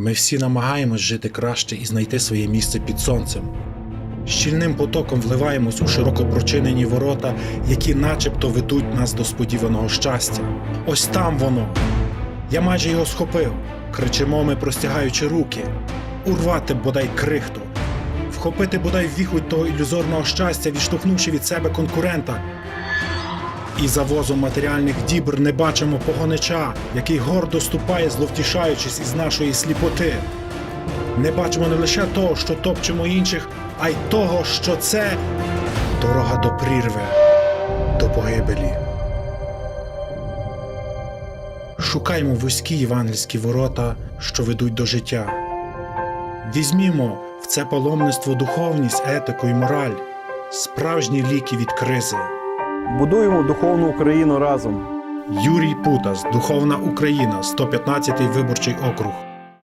Ми всі намагаємось жити краще і знайти своє місце під сонцем. Щільним потоком вливаємось у широко прочинені ворота, які начебто ведуть нас до сподіваного щастя. Ось там воно. Я майже його схопив. Кричимо ми, простягаючи руки, урвати бодай крихту, вхопити бодай віхуть того ілюзорного щастя, відштовхнувши від себе конкурента. І за возом матеріальних дібр не бачимо погонича, який гордо ступає, зловтішаючись із нашої сліпоти. Не бачимо не лише того, що топчемо інших, а й того, що це дорога до прірви, до погибелі. Шукаймо вузькі євангельські ворота, що ведуть до життя. Візьмімо в це паломництво духовність, етику і мораль, справжні ліки від кризи. Будуємо духовну Україну разом. Юрій Путас, Духовна Україна, 115-й виборчий округ.